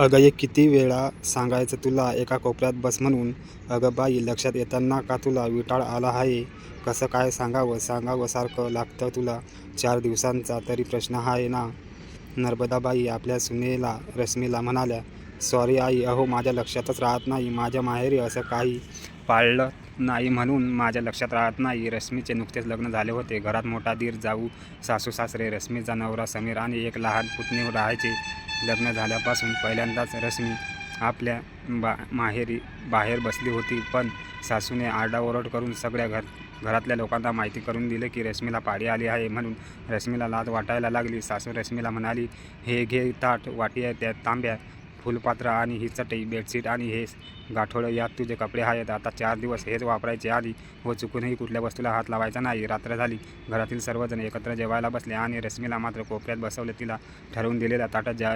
अगं एक किती वेळा सांगायचं तुला एका कोपऱ्यात बस म्हणून? अगं बाई लक्षात येताना का तुला विटाळ आला आहे? कसं काय सांगावं? सांगावं सारखं लागतं तुला. चार दिवसांचा तरी प्रश्न आहे ना? नर्मदाबाई आपल्या सुनेला रश्मीला म्हणाल्या सॉरी आई अहो माझ्या लक्षातच राहत नाही. माझ्या माहेरी असं काही पाळलं नाही म्हणून माझ्या लक्षात राहत नाही. रश्मीचे नुकतेच लग्न झाले होते. घरात मोठा दीर जाऊ सासू सासरे रश्मीचा नवरा समीर आणि एक लहान पुतणी राहायचे. लग्न झाल्यापासून पहिल्यांदाच रश्मी आपल्या बा माहेरी बाहेर बसली होती. पण सासूने आरडाओरड करून सगळ्या घर घरातल्या लोकांना माहिती करून दिले की रश्मीला पाडी आली आहे म्हणून रश्मीला लाद वाटायला लागली. सासू रश्मीला म्हणाली हे घे ताट वाटी आहे त्यात तांब्या फुलपात्र आणि ही चटई बेडशीट आणि हे गाठोडं यात तुझे कपडे आहेत. आता चार दिवस हेच वापरायचे. आधी व चुकूनही कुठल्या वस्तूला हात लावायचा नाही. रात्र झाली. घरातील सर्वजण एकत्र जेवायला बसले आणि रश्मीला मात्र कोपऱ्यात बसवले. तिला ठरवून दिलेल्या ताटात जा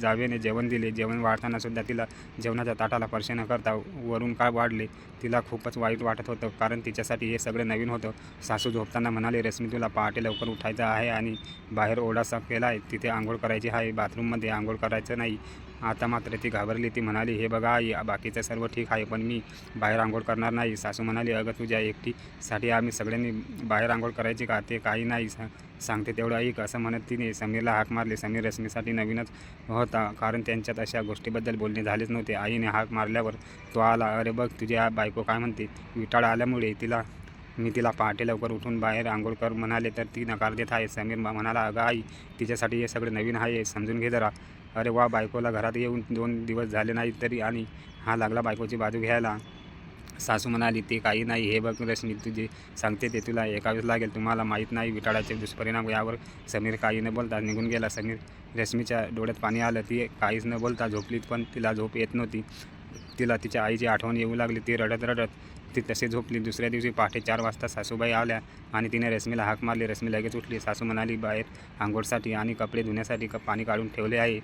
जावेने जेवण दिले. जेवण वाढताना सुद्धा तिला जेवणाच्या ताटाला स्पर्श न करता वरून काळ वाढले? तिला खूपच वाईट वाटत होतं. कारण तिच्यासाठी हे सगळं नवीन होतं. सासू झोपताना म्हणाले रश्मी तुला पहाटे लवकर उठायचं आहे आणि बाहेर ओढासा केला आहे तिथे आंघोळ करायची आहे. बाथरूममध्ये आंघोळ करायचं नाही. आता मात्र ती घाबरली. ती म्हणाली हे बघा आई बाकीचं सर्व ठीक आहे पण मी बाहेर आंघोळ करणार नाही. सासू म्हणाली अगं तुझ्या एकटीसाठी. आम्ही सगळ्यांनी बाहेर आंघोळ करायची का? ते काही नाही. सा सांगते तेवढं ऐक. असं म्हणत तिने समीरला हाक मारली. समीर रश्मीसाठी नवीनच होता कारण त्यांच्यात अशा गोष्टीबद्दल बोलणे झालेच नव्हते. आईने हाक मारल्यावर तो आला अरे बघ तुझी बायको काय म्हणते? विटाळ आल्यामुळे तिला मी तिला पहाटे लवकर उठून बाहेर आंघोळ कर म्हणाले तर ती नकार देत आहे. समीर म्हणाला अगं आई तिच्यासाठी हे सगळे नवीन आहे समजून घे जरा. अरे वा बायकोला घरात येऊन दोन दिवस झाले नाही तरी आणि हा लागला बायकोची बाजू घ्यायला. सासू म्हणाली ते काही नाही हे बघ रश्मी तुझे सांगते ते तुला ऐकावेच लागेल. तुम्हाला माहीत नाही विटाळाचे दुष्परिणाम यावर समीर काही न बोलता निघून गेला. समीर रश्मीच्या डोळ्यात पाणी आलं. ती काहीच न बोलता झोपलीत पण तिला झोप येत नव्हती. तिला तिच्या आईची आठवण येऊ लागली. ती रडत रडत ती तसे झोपली. दुसऱ्या दिवशी पहाटे चार वाजता सासूबाई आल्या आणि तिने रश्मीला हाक मारली. रश्मी लगेच उठली. सासू म्हणाली बाहेर आंघोळसाठी आणि कपडे धुण्यासाठी क पाणी काढून ठेवले आहे.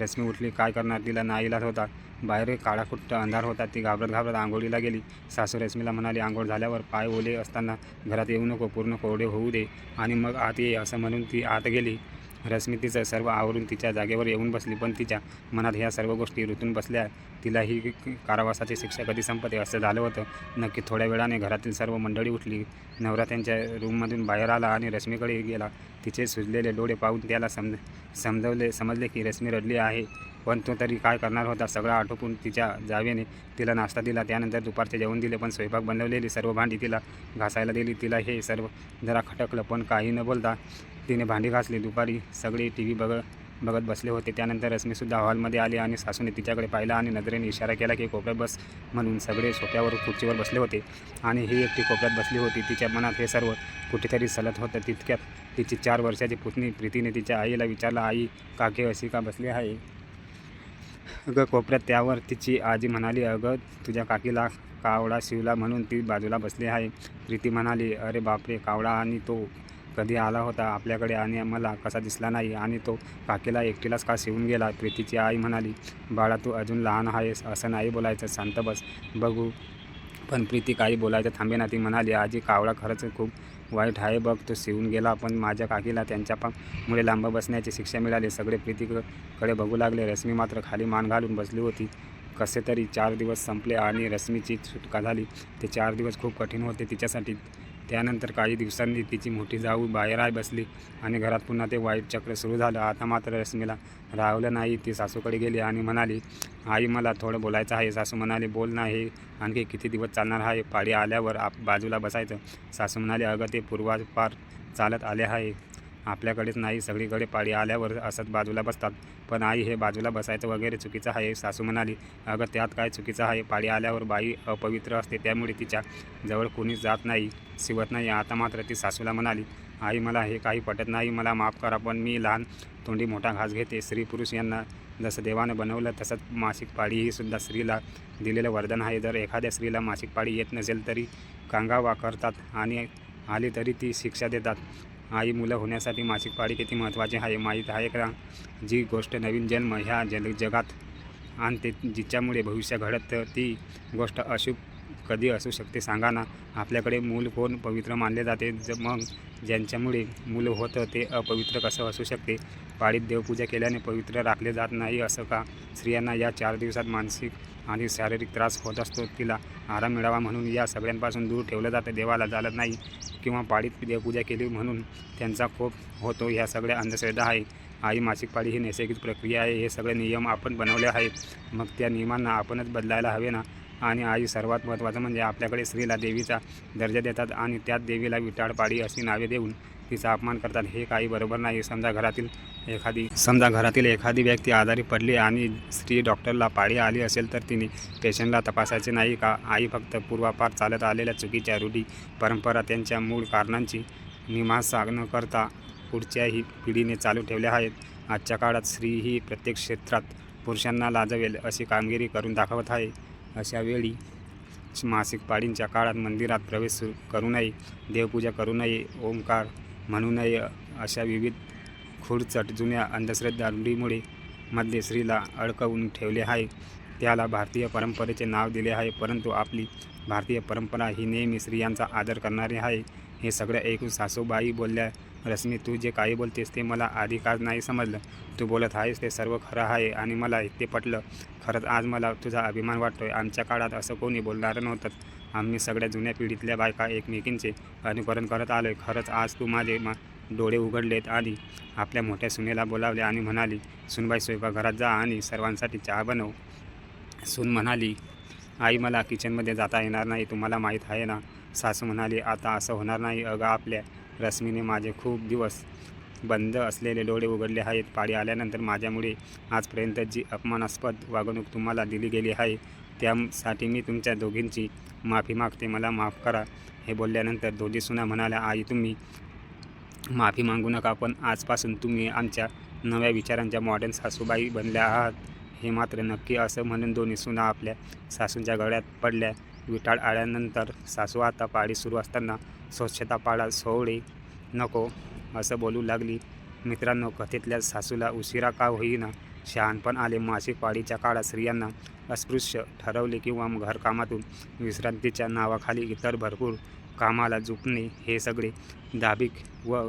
रश्मी उठली. काय करणार? तिला नाईलाज होता. बाहेर काळाकुट्ट अंधार होता. ती घाबरत घाबरत आंघोळीला गेली. सासू रश्मीला म्हणाली आंघोळ झाल्यावर पाय ओले असताना घरात येऊ नको. पूर्ण कोरडे होऊ दे आणि मग आत ये असं म्हणून ती आत गेली. रश्मी तिचं सर्व आवरून तिच्या जागेवर येऊन बसली. पण तिच्या मनात ह्या सर्व गोष्टी ऋतून बसल्या. तिला ही कारावासाची शिक्षा कधी संपते असं झालं होतं. नक्की थोड्या वेळाने घरातील सर्व मंडळी उठली. नवरा त्यांच्या रूममधून बाहेर आला आणि रश्मीकडे गेला. तिचे सुजलेले डोळे पाहून त्याला समज समजवले समजले की रश्मी रडली आहे. पण तो तरी काय करणार होता? सगळा आटोपून तिच्या जावेने तिला नाश्ता दिला. त्यानंतर दुपारचे जेवण दिले. पण स्वयंपाक बनवलेली सर्व भांडी तिला घासायला दिली. तिला हे सर्व जरा खटकलं. पण काही न बोलता तिने भांडी घासली. दुपारी सगळे टी व्ही बघ बघत बसले होते. त्यानंतर रश्मीसुद्धा हॉलमध्ये आली आणि सासूने तिच्याकडे पाहिला आणि नजरेने इशारा केला की कोपऱ्यात बस म्हणून सगळे सोफ्यावर खुर्चीवर बसले होते. आणि ही एकटी कोपऱ्यात बसली होती. तिच्या मनात हे सर्व कुठेतरी सलत होतं. तितक्यात तिची चार वर्षाची पुतणी प्रीतीने तिच्या आईला विचारलं आई काके अशी का बसली आहे? अगं कोपऱ्यात त्यावर तिची आजी म्हणाली अगं तुझ्या काकीला कावळा शिवला म्हणून ती बाजूला बसली आहे. प्रीती म्हणाली अरे बापरे कावळा आणि तो कधी आला होता आपल्याकडे आणि मला कसा दिसला नाही आणि तो काकीला एकटीलाच का शिवून गेला? प्रीतीची आई म्हणाली बाळा तू अजून लहान आहेस असं नाही बोलायचं शांत बस. बघू. पण प्रीती काही बोलायचं थांबेना ती म्हणाली आजी कावळा खरंच खूप वाईट आहे बघ तो शिवून गेला पण माझ्या काकीला त्यांच्या मुळे लांब बसण्याची शिक्षा मिळाली. सगळे प्रीतीकडे बघू लागले. रश्मी मात्र खाली मान घालून बसली होती. कसे तरी चार दिवस संपले आणि रश्मीची सुटका झाली. ते चार दिवस खूप कठीण होते तिच्यासाठी. त्यानंतर काही दिवसांनी तिची मोठी जाऊ बाहेर आहे बसली आणि घरात पुन्हा ते वाईट चक्र सुरू झालं. आता मात्र रश्मीला राहवलं नाही. ती सासूकडे गेली आणि म्हणाली आई मला थोडं बोलायचं आहे. सासू म्हणाली बोल ना हे आणखी किती दिवस चालणार आहे? पाळी आल्यावर आप बाजूला बसायचं. सासू म्हणाले अगं ते पूर्वापार चालत आले आहे. आपल्याकडेच नाही सगळीकडे पाळी आल्यावर असंच बाजूला बसतात. पण आई हे बाजूला बसायचं वगैरे चुकीचं आहे सासू म्हणाली. अगं त्यात काय चुकीचं आहे? पाळी आल्यावर बाई अपवित्र असते त्यामुळे तिच्या जवळ कोणीच जात नाही शिवत नाही. आता मात्र ती सासूला म्हणाली आई मला हे काही पटत नाही मला माफ करा पण मी लहान तोंडी मोठा घास घेते. स्त्री पुरुष यांना जसं देवानं बनवलं तसंच मासिक पाळी ही सुद्धा स्त्रीला दिलेलं वरदान आहे. जर एखाद्या स्त्रीला मासिक पाळी येत नसेल तरी कांगावा करतात आणि आली तरी ती शिक्षा देतात. आई मुलं होण्यासाठी मासिक पाळी किती महत्त्वाची आहे माहीत आहे का? जी गोष्ट नवीन जन्म ह्या जल जगात आणते जिच्यामुळे भविष्य घडत ती गोष्ट अशुभ कधी असू शकते सांगा ना? आपल्याकडे मूल कोण पवित्र मानले जाते? ज मग ज्यांच्यामुळे मूल होतं ते अपवित्र कसं असू शकते? पाळीत देवपूजा केल्याने पवित्र राखले जात नाही असं का? स्त्रियांना या चार दिवसात मानसिक आणि शारीरिक त्रास होत असतो तिला आराम मिळावा म्हणून या सगळ्यांपासून दूर ठेवलं जातं देवाला चालत नाही किंवा पाळीत देवपूजा केली म्हणून त्यांचा खोप होतो ह्या सगळ्या अंधश्रद्धा आहे. आई मासिक पाळी ही नैसर्गिक प्रक्रिया आहे हे सगळे नियम आपण बनवले आहेत. मग त्या नियमांना आपणच बदलायला हवे ना? आणि आई सर्वात महत्त्वाचं म्हणजे आपल्याकडे स्त्रीला देवीचा दर्जा देतात आणि त्यात देवीला विटाळपाडी अशी नावे देऊन तिचा अपमान करतात. हे काही बरोबर नाही. समजा घरातील एखादी समजा घरातील एखादी व्यक्ती आजारी पडली आणि स्त्री डॉक्टरला पाळी आली असेल तर तिने पेशंटला तपासायचे नाही का? आई फक्त पूर्वापार चालत आलेल्या चुकीच्या रूढी परंपरा त्यांच्या मूळ कारणांची मीमांसा न करता पुढच्याही पिढीने चालू ठेवल्या आहेत. आजच्या काळात स्त्री ही प्रत्येक क्षेत्रात पुरुषांना लाजवेल अशी कामगिरी करून दाखवत आहे. अशा वेळी मासिक पाळींच्या काळात मंदिरात प्रवेश सु- करू नये देवपूजा करू नये ओंकार म्हणू नये अशा विविध खुडचट जुन्या अंधश्रद्धा रूढीमुळे मध्ये स्त्रीला अडकवून ठेवले आहे. त्याला भारतीय परंपरेचे नाव दिले आहे परंतु आपली भारतीय परंपरा ही नेहमी स्त्रियांचा आदर करणारी आहे. हे सगळं ऐकून सासूबाई बोलल्या रश्मी तू जे काही बोलतेस ते मला आधी काच नाही समजलं? तू बोलत आहेस ते सर्व खरं आहे आणि मला ते पटलं. खरंच आज मला तुझा अभिमान वाटतोय. आमच्या काळात असं कोणी बोलणारं नव्हतं. आम्ही सगळ्या जुन्या पिढीतल्या बायका एकमेकींचे अनुकरण करत आलोय. खरंच आज तू माझे मा डोळे उघडलेत आणि आपल्या मोठ्या सुनेला बोलावले आणि म्हणाली सुनबाई स्वयंपाकघरात जा आणि सर्वांसाठी चहा बनव. सून म्हणाली आई मला किचनमध्ये जाता येणार नाही. तुम्हाला माहीत आहे ना सासू म्हणाली आता असं होणार नाही अगं आपल्या रश्मीने माझे खूप दिवस बंद असलेले डोळे उघडले आहेत. पाळी आल्यानंतर माझ्यामुळे आजपर्यंत जी अपमानास्पद वागणूक तुम्हाला दिली गेली आहे त्यासाठी मी तुमच्या दोघींची माफी मागते. मला माफ करा. हे बोलल्यानंतर दोघी सुना म्हणाल्या आई तुम्ही माफी मागू नका पण आजपासून तुम्ही आमच्या नव्या विचारांच्या मॉडर्न सासूबाई बनल्या आहात. हे मात्र नक्की असं म्हणून दोन्ही सुना आपल्या सासूंच्या गळ्यात पडल्या. विटाळ आल्यानंतर सासू आता पाळी सुरू असताना स्वच्छता पाळा सोडे नको असं बोलू लागली. मित्रांनो कथेतल्या सासूला उशिरा का होईना शहाणपण आले. मासिक पाळीच्या काळात स्त्रियांना अस्पृश्य ठरवले किंवा घरकामातून विश्रांतीच्या नावाखाली इतर भरपूर कामाला झुकणे हे सगळे दाभिक व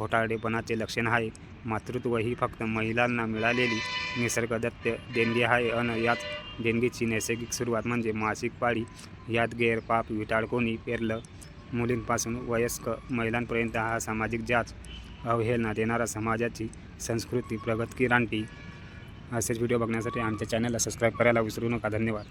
खोटारडेपणाचे लक्षण आहे मातृत्व ही फक्त महिलांना मिळालेली निसर्गदत्त देणगी आहे. अन याच देणगीची नैसर्गिक सुरुवात म्हणजे मासिक पाळी. यात गैर पाप विटाळ कोणी पेरलं मुलींपासून वयस्क महिलांपर्यंत हा सामाजिक जाच अवहेलना देणारा समाजाची संस्कृती प्रगत की रानटी. असेच व्हिडिओ बघण्यासाठी आमच्या चॅनलला सबस्क्राईब करायला विसरू नका. धन्यवाद.